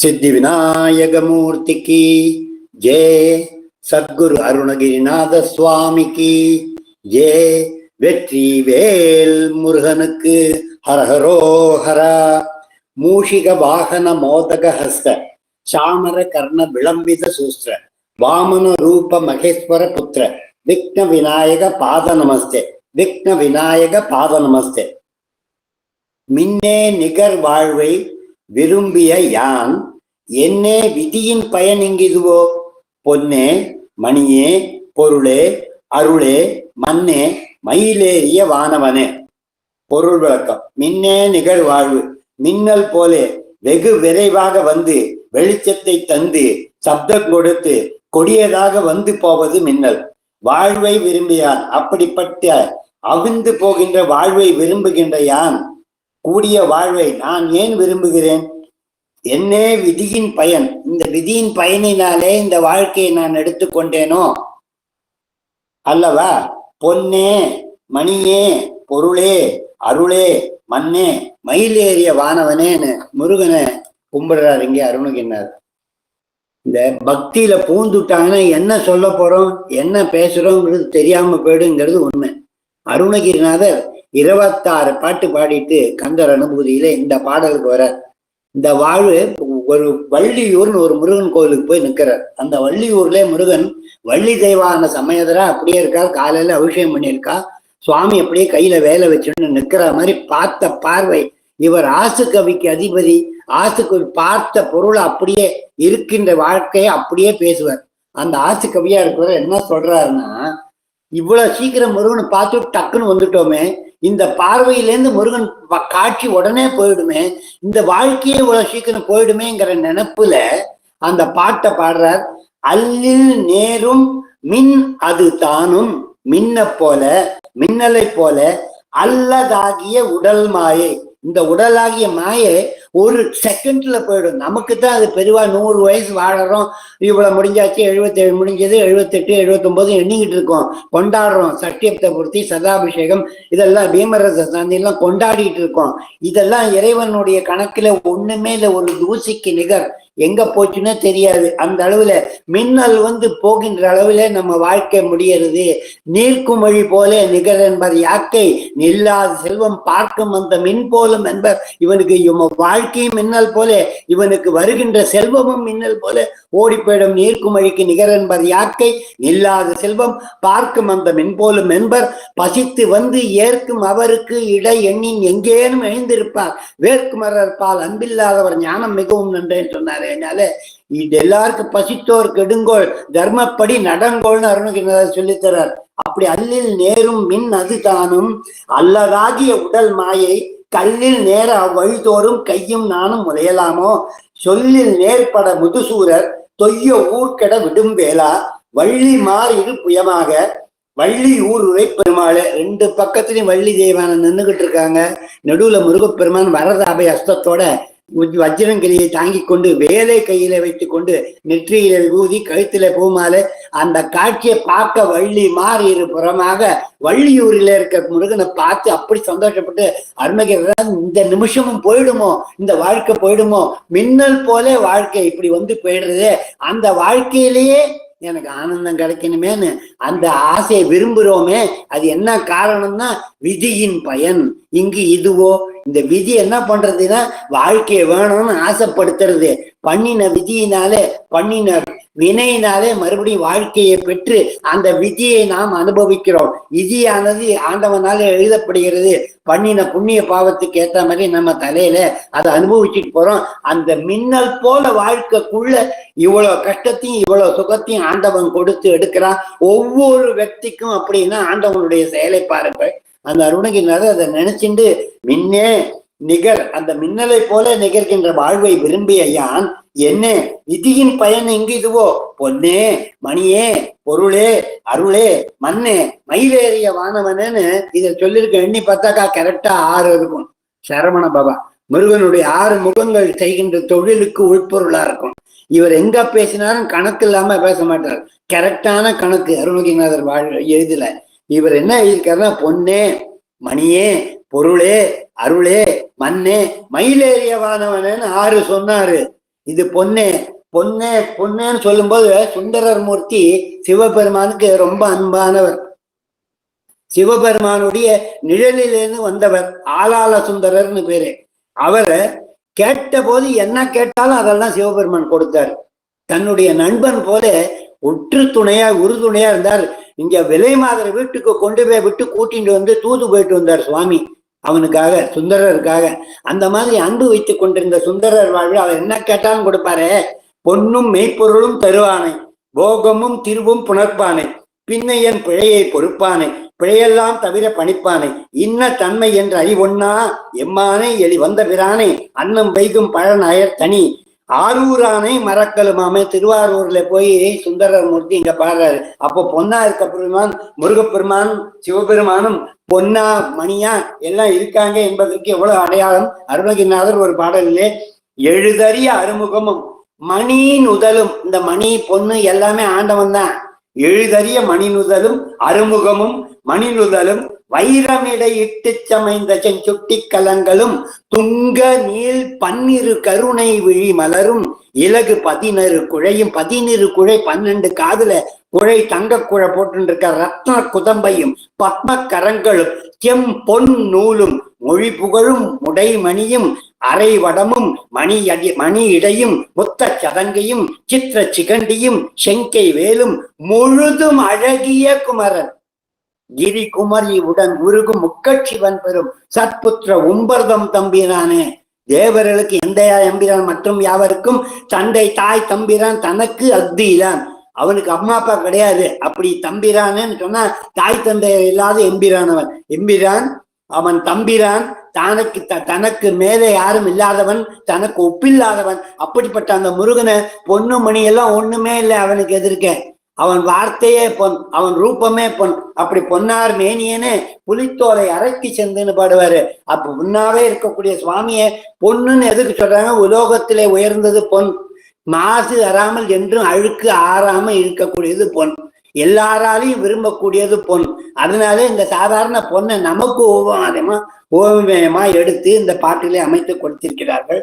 சித்தி விநாயகமூர்த்திக்கு ஜே சத்குரு அருணகிரிநாத சுவாமிக்கு ஜே வெற்றி வேல் முருகனுக்கு ஹரஹரோஹரா மூஷிக வாகன மோதக ஹஸ்த சாமர கர்ண விளம்பித சூஸ்திர வாமன ரூப மகேஸ்வர புத்திர விக்ன விநாயக பாத நமஸ்தே விக்ன விநாயக பாத நமஸ்தே மின்னே நிகர் வாழ்வை விரும்பிய யான் என்னே விதியின் பயன் இங்கிதுவோ பொன்னே மணியே பொருளே அருளே மண்ணே மயிலேறிய வானவனே. பொருள் விளக்கம். மின்னே நிகழ்வாழ்வு மின்னல் போலே வெகு விரைவாக வந்து வெளிச்சத்தை தந்து சப்தம் கொடுத்து கொடியதாக வந்து போவது மின்னல். வாழ்வை விரும்பியான். அப்படிப்பட்ட அவிந்து போகின்ற வாழ்வை விரும்புகின்ற யான்? கூடிய வாழ்வை நான் ஏன் விரும்புகிறேன்? என்னே விதியின் பயன்? இந்த விதியின் பயனினாலே இந்த வாழ்க்கையை நான் எடுத்துக்கொண்டேனோ அல்லவா? பொன்னே மணியே பொருளே அருளே மண்ணே மயிலேறிய வானவனேன்னு முருகனை கும்பிடுறாரு இங்கே அருணகிரினார் இந்த பக்தியில பூந்துட்டாங்கன்னா என்ன சொல்ல போறோம்? என்ன பேசுறோங்கிறது தெரியாம போயிடுங்கிறது உண்மை. அருணகிரிநாதர் இருபத்தாறு பாட்டு பாடிட்டு கந்தர் அனுபூதியில இந்த பாடலுக்கு வர இந்த வாழ்வு ஒரு வள்ளியூர்னு ஒரு முருகன் கோயிலுக்கு போய் நிற்கிறார் அந்த வள்ளியூர்ல முருகன் வள்ளி தெய்வான சமயத்தரா அப்படியே இருக்கார் காலையில அபிஷேகம் பண்ணியிருக்கா சுவாமி அப்படியே கையில வேலை வச்சுன்னு நிற்கிற மாதிரி பார்த்த பார்வை. இவர் ஆசு கவிக்கு அதிபதி ஆசுக்கு பார்த்த பொருள் அப்படியே இருக்கின்ற வாழ்க்கையை அப்படியே பேசுவார். அந்த ஆசு இருக்கிறவர் என்ன சொல்றாருன்னா இவ்வளவு சீக்கிரம் முருகனை பார்த்து டக்குன்னு வந்துட்டோமே இந்த பார்வையிலேருந்து முருகன் காட்சி உடனே போயிடுமே இந்த வாழ்க்கையே இவ்வளவு சீக்கிரம் போயிடுமேங்கிற நினைப்புல அந்த பாட்டை பாடுறார். அல்லில் நேரும் மின் அது தானும் மின்ன போல மின்னலை போல அல்லதாகிய உடல் மாயை. இந்த உடலாகிய மாயை ஒரு செகண்ட்ல போயிடும். நமக்கு தான் அது பெருவா நூறு வயசு வாழறோம். இவ்வளவு முடிஞ்சாச்சு எழுபத்தேழு முடிஞ்சது எழுபத்தெட்டு எழுபத்தொன்பது எண்ணிக்கிட்டு இருக்கோம். கொண்டாடுறோம். சட்டியத்தை பொருத்தி சதாபிஷேகம் இதெல்லாம் பீமரச சாந்தி எல்லாம் கொண்டாடிட்டு இருக்கோம். இதெல்லாம் இறைவனுடைய கணக்குல ஒண்ணுமே இல்லை. ஒரு தூசிக்கு நிகர். எங்க போச்சுன்னே தெரியாது. அந்த அளவுல மின்னல் வந்து போகின்ற அளவுல நம்ம வாழ்க்கை முடியறது. நீர்க்குமொழி போல நிகர் என்பர் யாக்கை. நில்லாத செல்வம் பார்க்கும் அந்த மின் போலும் என்பர் இவனுக்கு இவன் வாழ்க்கையும் மின்னல் போல இவனுக்கு வருகின்ற செல்வமும் மின்னல் போல ஓடி போயிடும் நீர்க்குமழிக்கு நிகர் என்பர் யாக்கை இல்லாத செல்வம் பார்க்கும் அந்த மின்போலும் என்பர் பசித்து வந்து ஏற்கும் அவருக்கு இட எண்ணின் எங்கேனும் எழுந்திருப்பார். வேர்க்குமரர் பால் அன்பில்லாதவர் ஞானம் மிகவும் நன்றேன்னு சொன்னார் அதனால இது எல்லாருக்கும் பசித்தோர் கெடுங்கோள். தர்மப்படி நடங்கோள்னு அருணகிரிநாதர் சொல்லித்தரார். அப்படி அல்லில் நேரும் மின் அதுதானும். அல்லதாகிய உடல் மாயை கல்லில் நேர வழிதோறும் கையும் நானும் முறையலாமோ சொல்லில் நேர்பட முதுசூரர் தொய்ய ஊர்க்கட விடும் வேளா வள்ளி மார் புயமாக வள்ளி ஊர் உரை பெருமாள். ரெண்டு பக்கத்துலயும் வள்ளி தேவான நின்றுகிட்டு இருக்காங்க. நடுவுல முருகப்பெருமான் வரதாபை அஸ்தத்தோட வஜ்ரங்கிரியை தாங்கிக் கொண்டு வேலை கையில வைத்துக் கொண்டு நெற்றியில விபூதி கழுத்தில பூமாலை அந்த காட்சியை பார்க்க வள்ளி மாறி இருபுறமாக வள்ளியூரில் இருக்க முருகனை பார்த்து அப்படி சந்தோஷப்பட்டு அருமைகிறார் இந்த நிமிஷமும் போயிடுமோ? இந்த வாழ்க்கை போயிடுமோ? மின்னல் போல வாழ்க்கை இப்படி வந்து போயிடுறது. அந்த வாழ்க்கையிலேயே எனக்கு ஆனந்தம் கிடைக்கணுமேன்னு அந்த ஆசையை விரும்புறோமே அது என்ன காரணம்னா விதியின் பயன். இங்கு இதுவோ இந்த விதி என்ன பண்றதுன்னா வாழ்க்கையை வேணும்னு ஆசைப்படுத்துறது. பண்ணின விதியினாலே பண்ணின வினையினாலே மறுபடியும் வாழ்க்கையை பெற்று அந்த விதியை நாம் அனுபவிக்கிறோம். விதியானது ஆண்டவனால எழுதப்படுகிறது. பண்ணின புண்ணிய பாவத்துக்கு ஏத்த மாதிரி நம்ம தலையில அதை அனுபவிச்சுட்டு போறோம். அந்த மின்னல் போல வாழ்க்கைக்குள்ள இவ்வளவு கஷ்டத்தையும் இவ்வளவு சுகத்தையும் ஆண்டவன் கொடுத்து எடுக்கிறான். ஒவ்வொரு వ్యక్తికం அப்படின்னா ஆண்டவனுடைய செயலை பாருங்கள். அந்த அருணகிரிநாதர் அதை நினைச்சுண்டு மின்னே நிகர் அந்த மின்னலை போல நிகர்கின்ற வாழ்வை விரும்பிய யான் என்ன நிதியின் பயன் எங்கு இதுவோ? பொன்னே மணியே பொருளே அருளே மண்ணே மயிலேறிய வானவனேன்னு இதை சொல்லியிருக்க எண்ணி பார்த்தாக்கா கரெக்டா ஆறு இருக்கும். சரவண பாபா முருகனுடைய ஆறு முகங்கள் செய்கின்ற தொழிலுக்கு உள்பொருளா இருக்கும். இவர் எங்க பேசினாலும் கணக்கு இல்லாம பேச மாட்டார். கரெக்டான கணக்கு அருணகிரிநாதர் வாழ் எழுதல. இவர் என்ன எழுதியிருக்காருன்னா பொன்னே மணியே பொருளே அருளே மண்ணே மயிலேறியவானவனன்னு ஆறு சொன்னாரு. இது பொன்னே பொன்னே பொன்னேன்னு சொல்லும்போது சுந்தரர் மூர்த்தி சிவபெருமானுக்கு ரொம்ப அன்பானவர். சிவபெருமானுடைய நிழலிலிருந்து வந்தவர் ஆளாள சுந்தரர்னு பேரு. அவர் கேட்ட போது என்ன கேட்டாலும் அதெல்லாம் சிவபெருமான் கொடுத்தார். தன்னுடைய நண்பன் போல ஒற்று துணையா உறுதுணையா இருந்தார். இங்க விலை மாதிரி வீட்டுக்கு கொண்டு போய் விட்டு கூட்டிட்டு வந்து தூது போயிட்டு வந்தார் சுவாமி. அவனுக்காக சுந்தரருக்காக. அந்த மாதிரி அன்பு வைத்துக் கொண்டிருந்த சுந்தரர் வாழ்வில் அவர் என்ன கேட்டாலும் கொடுப்பாரு? பொன்னும் மெய்ப்பொருளும் தருவானை. போகமும் திருவும் புணர்ப்பானை. பின்னையன் பிழையை பொறுப்பானை. பிழையெல்லாம் தவிர பணிப்பானை. இன்ன தன்மை என்று அறிவொன்னா எம்மானே எளி வந்த பிரானே. அன்னம் வைகும் பழநயர் தனி. ஆரூரானை மறக்கலுமாமே திருவாரூர்ல போய் சுந்தரர் மூர்த்தி இங்க பாடுறாரு. அப்போ பொன்னா இருக்க பெருமான் முருகப்பெருமான் சிவபெருமானும் பொன்னா மணியா எல்லாம் இருக்காங்க என்பதற்கு எவ்வளவு அடையாளம்? அருணகிரிநாதர் ஒரு பாடலிலே எழுதறிய அறுமுகமும் மணியின் உதலும். இந்த மணி பொண்ணு எல்லாமே ஆண்டவன் தான். எழுதறிய மணிநுதலும் அறுமுகமும் மணி வைரமிடை இட்டு சமைந்த செஞ்சுட்டி கலங்களும் துங்க நீள் பன்னிரு கருணை விழி மலரும் இலகு பதினறு குழையும் பதினிரு குழை பன்னெண்டு காதுல குழை தங்க குழை போட்டுருக்க ரத்ன குதம்பையும் பத்ம கரங்களும் செம் பொன் நூலும் மொழி புகழும் முடைமணியும் அரை வடமும் மணி அடி மணி இடையும் முத்த சதங்கையும் சித்திர சிகண்டியும் செங்கை வேலும் முழுதும் அழகிய குமரன். கிரி குமரி உடன் உருகும் முக்கட்சிவன் பெறும் சத்புத்திர உம்பர்தம் தம்பிரானே. தேவர்களுக்கு எந்தையா எம்பிரான் மற்றும் யாவருக்கும் தந்தை தாய் தம்பிரான் தனக்கு அக்திதான் அவனுக்கு அம்மா அப்பா கிடையாது. அப்படி தம்பிரானேன்னு சொன்னா தாய் தந்தை இல்லாத எம்பிரானவன். எம்பிரான்? அவன் தம்பிரான். தனக்கு த- தனக்கு மேலே யாரும் இல்லாதவன் தனக்கு ஒப்பில்லாதவன் அப்படிப்பட்ட அந்த முருகனை பொண்ணு மணி எல்லாம் ஒண்ணுமே இல்லை அவனுக்கு எதிர்க்க. அவன் வார்த்தையே பொன் அவன் ரூபமே பொன். அப்படி பொன்னார் மேனியனே புலித்தோலை அரைக்கி செந்துன்னு பாடுவாரு. அப்ப முன்னாவே இருக்கக்கூடிய சுவாமியை பொண்ணுன்னு எதுக்கு சொல்றாங்க? உலோகத்திலே உயர்ந்தது பொன். மாசு அறாமல் என்றும் அழுக்கு ஆறாம இருக்கக்கூடியது பொன். எல்லாராலையும் விரும்பக்கூடியது பொன். அதனால இந்த சாதாரண பொண்ணை நமக்கு ஓவாதமா ஓவியமா எடுத்து இந்த பாட்டிலே அமைத்து கொடுத்திருக்கிறார்கள்.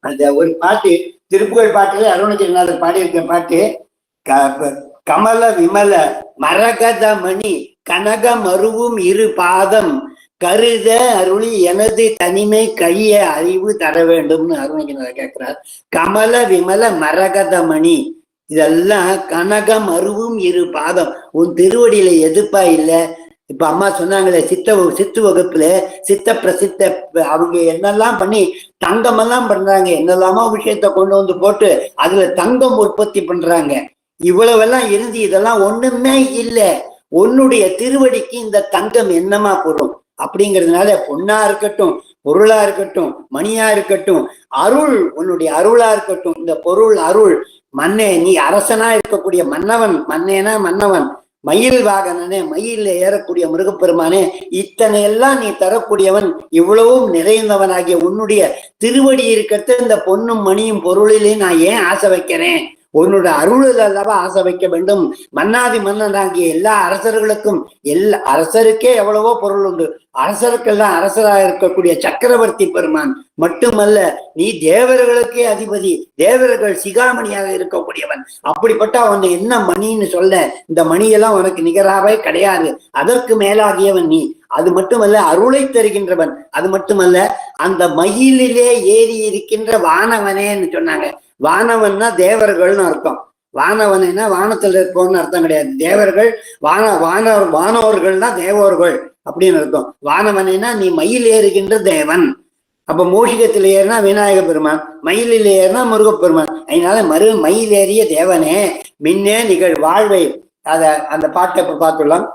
அந்த ஒரு பாட்டு திருப்புகழ் பாட்டிலே அருணகிரிநாதர் பாடியிருக்க பாட்டு க- கமல விமல மரகத மணி கனக மருவும் இரு பாதம் கருத அருளி எனது தனிமை கைய அறிவு தர வேண்டும்னு அருணகிரிநாதர் கேட்கிறார். கமல விமல மரகத மணி இதெல்லாம் கனகம் அருவும் இரு பாதம். உன் திருவடியில எதுப்பா இல்ல? இப்ப அம்மா சொன்னாங்களே சித்த வகு- சித்து வகுப்புல சித்த பிரசித்த அவங்க என்னெல்லாம் பண்ணி தங்கமெல்லாம் பண்றாங்க. என்னெல்லாமோ விஷயத்த கொண்டு வந்து போட்டு அதுல தங்கம் உற்பத்தி பண்றாங்க. இவ்வளவெல்லாம் இருந்து இதெல்லாம் ஒண்ணுமே இல்லை. உன்னுடைய திருவடிக்கு இந்த தங்கம் என்னமா போடும் அப்படிங்கிறதுனால பொண்ணா இருக்கட்டும் பொருளா இருக்கட்டும் மணியா இருக்கட்டும் அருள் உன்னுடைய அருளா இருக்கட்டும் இந்த பொருள் அருள் மன்னே நீ அரசனா இருக்கக்கூடிய மன்னவன் மன்னேனா மன்னவன் மயில் வாகனனே மயில ஏறக்கூடிய முருகப்பெருமானே இத்தனை எல்லாம் நீ தரக்கூடியவன் இவ்வளவும் நிறைந்தவனாகிய உன்னுடைய திருவடி இருக்கிறது இந்த பொன்னும் மணியும் பொருளிலே நான் ஏன் ஆசை வைக்கிறேன்? உன்னோட அருளில் அல்லவா ஆசை வைக்க வேண்டும். மன்னாதி மன்னனாகிய எல்லா அரசர்களுக்கும் எல்லா அரசருக்கே எவ்வளவோ பொருள் உண்டு. அரசருக்கெல்லாம் அரசராக இருக்கக்கூடிய சக்கரவர்த்தி பெருமான் மட்டுமல்ல நீ தேவர்களுக்கே அதிபதி தேவர்கள் சிகாமணியாக இருக்கக்கூடியவன். அப்படிப்பட்ட அவன் என்ன மணின்னு சொல்ல இந்த மணியெல்லாம் உனக்கு நிகராகவே கிடையாது. அதற்கு மேலாகியவன் நீ. அது மட்டுமல்ல அருளை தருகின்றவன். அது மட்டுமல்ல அந்த மயிலிலே ஏறி இருக்கின்ற வானவனேன்னு சொன்னாங்க. வானவன்னா தேவர்கள்னு அர்த்தம். வானவனைனா வானத்துல இருப்போம்னு அர்த்தம் கிடையாது. தேவர்கள் வான வான வானவர்கள்னா தேவர்கள் அப்படின்னு அர்த்தம். வானவனைனா நீ மயில் ஏறுகின்ற தேவன். அப்ப மூஷிகத்தில் ஏறினா விநாயக பெருமான் மயிலில் ஏறினா முருகப்பெருமான். அதனால மறு மயில் ஏறிய தேவனே. மின்னே நிகழ் வாழ்வை. அத அந்த பாட்டை இப்ப பார்த்துள்ளோம்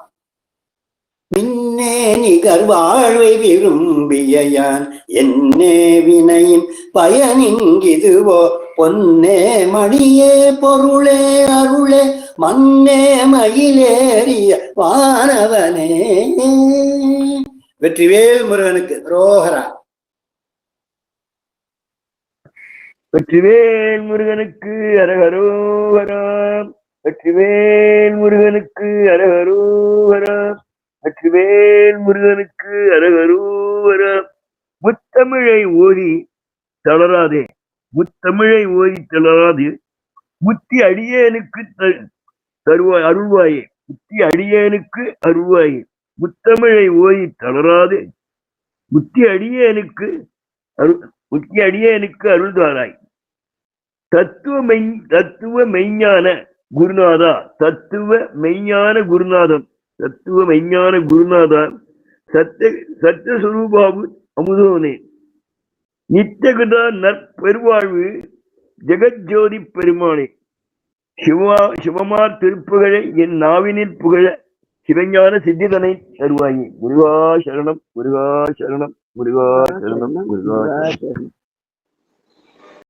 மின்னே நிகர் வாழ்வை விரும்பியான் என்னே வினையின் பயனிங்கிதுவோ பொன்னே மணியே பொருளே அருளே மண்ணே மயிலேறிய வானவனே. வெற்றிவேல் முருகனுக்கு ரோகரா. வெற்றிவேல் முருகனுக்கு அரகரோகராம் வெற்றிவேல் முருகனுக்கு அரகரோகராம் வெற்றிவேல் முருகனுக்கு அரகரோகராம் முத்தமிழை ஓதி தளராதே. முத்தமிழை ஓதி தளராது முத்தி அடியேனுக்கு தருவாய் அருள்வாயே. முத்தி அடியேனுக்கு அருள்வாயே. முத்தமிழை ஓதி தளராது முத்தி அடியேனுக்கு அரு முத்தி அடியேனுக்கு அருள்தாராய் தத்துவ மெய் தத்துவ மெய்ஞான குருநாதா. தத்துவ மெய்ஞான குருநாதம். தத்துவ மெய்ஞான குருநாதா. சத்த சத்தியஸ்வரூபாவு அமுதோனே. நித்தகுதா நற்பெருவாழ்வு ஜெகஜோதி பெருமானே. சிவா சிவமார் திருப்புகழை என் நாவினில் புகழ சிவஞான சித்திதனை தருவாயே. முருகா சரணம் முருகா சரணம் முருகா சரணம் முருகா சரணம்.